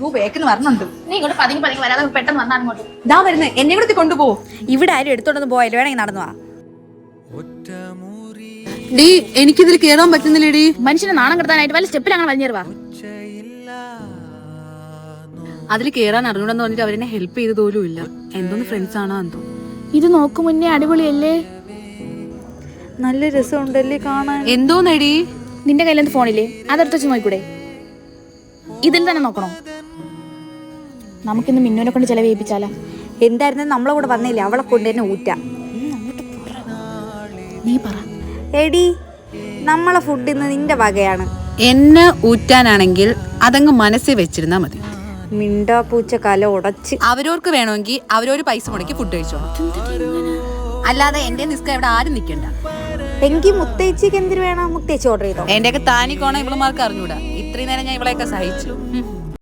യോ ബേക്കിന് വരണുണ്ട്. നീ ഇങ്ങോട്ട് പതുങ്ങി പതുങ്ങി വരാതെ പെട്ടെന്ന് വന്നാൽ അങ്ങോട്ട്. ഇതാ വരുന്നത് എന്നെ കൂടെ കൊണ്ടുപോ ഇവിടെ ആരും എടുത്തോണ്ടൊന്നും പോയാലും? വേണമെങ്കിൽ നടന്നു വാ. ഡീ എനിക്കിതിൽ കേറാൻ പറ്റുന്നില്ലേടി? മനുഷ്യനെ നാണം കിടത്താനായിട്ട് വല്ല സ്റ്റെപ്പിൽ അങ്ങനെ വലിഞ്ഞേറുവാ അതിൽ കേറാൻ അറിഞ്ഞൂടെന്ന് പറഞ്ഞിട്ട് അവരെന്നെ ഹെൽപ്പ് ചെയ്ത് പോലും ഇല്ല. എന്തോന്ന് ഫ്രണ്ട്സ് ആണോ എന്തോ ഇത് നോക്കു മുന്നേ അടിപൊളിയല്ലേ? നല്ല രസമുണ്ടല്ലേ കാണാൻ. എന്തോന്നടി? നിന്റെ കയ്യിലെന്ത് ഫോണില്ലേ അതെടുത്ത് വെച്ച് നോക്കൂടെ ഇതിൽ തന്നെ നോക്കണോ? നമുക്കിന്ന് മിന്നുവിനെ കൊണ്ട് ചെലവേൽപ്പിച്ചാലോ? എന്തായിരുന്നു? നമ്മളെ കൂടെ വന്നില്ലേ? അവളെ കൊണ്ട് തന്നെ ഊറ്റ. നീ പറ. എടി നമ്മളെ ഫുഡ് ഇന്ന് നിന്റെ വകയാണ്. എന്നെ ഊറ്റാനാണെങ്കിൽ അതങ്ങ് മനസ്സിൽ വെച്ചിരുന്നാ മതി. മിണ്ടാ പൂച്ച കല ഉടച്ച്. അവരോർക്ക് വേണമെങ്കിൽ അവരൊരു പൈസ മുടക്കി ഫുഡ് കഴിച്ചോ. അല്ലാതെ എന്റെ നിസ്ക ഇവിടെ ആരും നിൽക്കണ്ട എങ്കിൽ മുത്തേച്ചിക്ക് എന്തിനു വേണം? മുത്തേച്ചി ഓർഡർ ചെയ്തോ? എന്റെയൊക്കെ താനിക്കോണ ഇവളുമാർക്ക് അറിഞ്ഞൂടാ. ഇത്രയും നേരം ഞാൻ ഇവളെയൊക്കെ സഹിച്ചു.